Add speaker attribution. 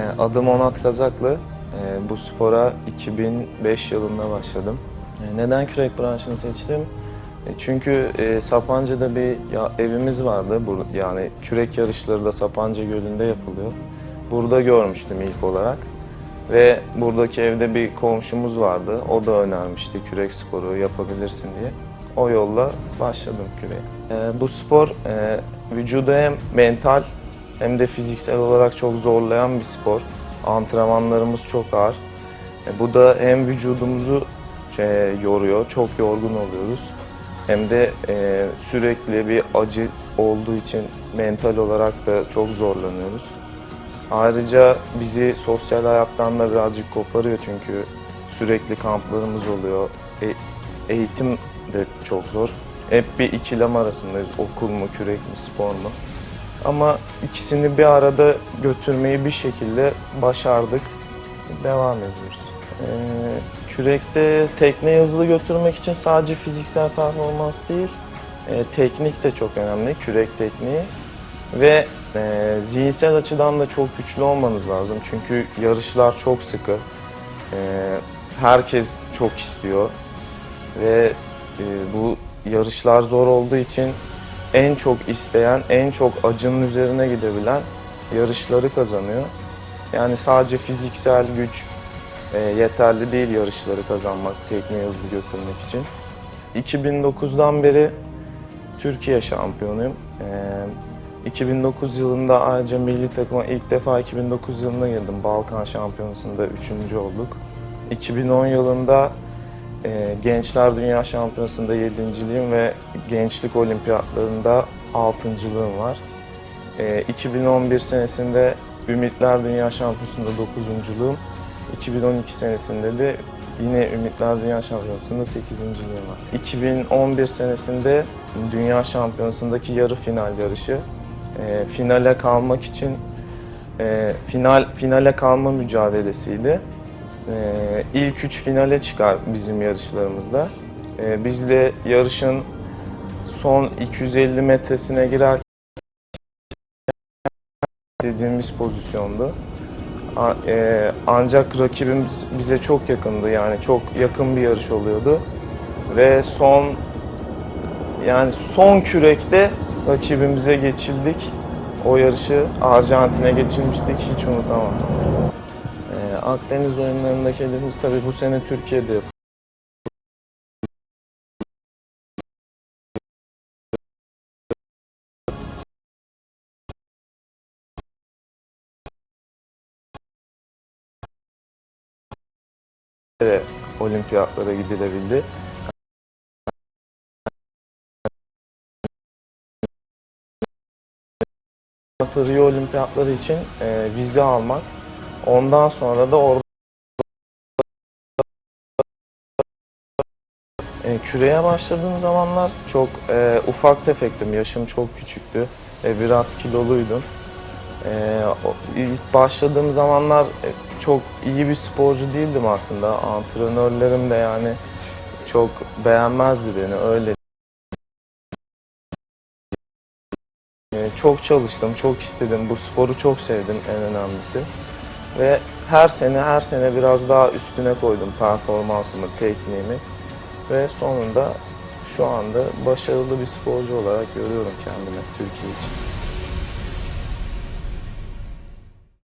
Speaker 1: Ee, Adım Onat Kazaklı. Ee, Bu spora 2005 yılında başladım. Ee, Neden kürek branşını seçtim? Çünkü e, Sapanca'da bir evimiz vardı. Yani kürek yarışları da Sapanca Gölü'nde yapılıyor. Burada görmüştüm ilk olarak. Ve buradaki evde bir komşumuz vardı. O da önermişti kürek sporu yapabilirsin diye. O yolla başladım küreğe. Bu spor e, vücudu hem mental hem de fiziksel olarak çok zorlayan bir spor. Antrenmanlarımız çok ağır. E, bu da hem vücudumuzu şey, yoruyor, çok yorgun oluyoruz. Hem de e, sürekli bir acı olduğu için mental olarak da çok zorlanıyoruz. Ayrıca bizi sosyal hayattan da birazcık koparıyor çünkü sürekli kamplarımız oluyor. E- eğitim de çok zor. Hep bir ikilem arasındayız. Okul mu, kürek mi, spor mu? Ama ikisini bir arada götürmeyi bir şekilde başardık. Devam ediyoruz. Ee, kürekte tekneyi hızlı götürmek için sadece fiziksel performans değil, e, teknik de çok önemli, kürek tekniği. Ve e, zihinsel açıdan da çok güçlü olmanız lazım. Çünkü yarışlar çok sıkı. E, herkes çok istiyor. Ve e, bu yarışlar zor olduğu için en çok isteyen, en çok acının üzerine gidebilen yarışları kazanıyor. Yani sadece fiziksel güç e, yeterli değil yarışları kazanmak, tekneyi hızlı götürmek için. 2009'dan beri Türkiye şampiyonuyum. E, 2009 yılında ayrıca milli takıma ilk defa 2009 yılında girdim. Balkan Şampiyonası'nda üçüncü olduk. 2010 yılında e, Gençler Dünya Şampiyonası'nda yedinciliğim ve Gençlik Olimpiyatlarında altıncılığım var. E, 2011 senesinde Ümitler Dünya Şampiyonası'nda dokuzunculuğum. 2012 senesinde de yine Ümitler Dünya Şampiyonası'nda 8. var. 2011 senesinde Dünya Şampiyonası'ndaki yarı final yarışı. E, finale kalmak için e, final finale kalma mücadelesiydi. Ee, ilk üç finale çıkar bizim yarışlarımızda. Ee, biz de yarışın son 250 metresine girer dediğimiz pozisyondu. A- e, ancak rakibimiz bize çok yakındı yani çok yakın bir yarış oluyordu ve son yani son kürekte rakibimize geçildik. O yarışı Arjantin'e geçilmiştik hiç unutamam. Akdeniz oyunlarındaki hedefimiz tabii bu sene Türkiye'de de olimpiyatlara gidilebildi. Rio olimpiyatları için e, vize almak, ondan sonra da orada E, küreye başladığım zamanlar çok e, ufak tefektim, yaşım çok küçüktü ve biraz kiloluydum. E, ilk başladığım zamanlar e, çok iyi bir sporcu değildim aslında. Antrenörlerim de yani çok beğenmezdi beni, öyle. E, çok çalıştım, çok istedim. Bu sporu çok sevdim en önemlisi. Ve her sene her sene biraz daha üstüne koydum performansımı, tekniğimi. Ve sonunda şu anda başarılı bir sporcu olarak görüyorum kendimi Türkiye için.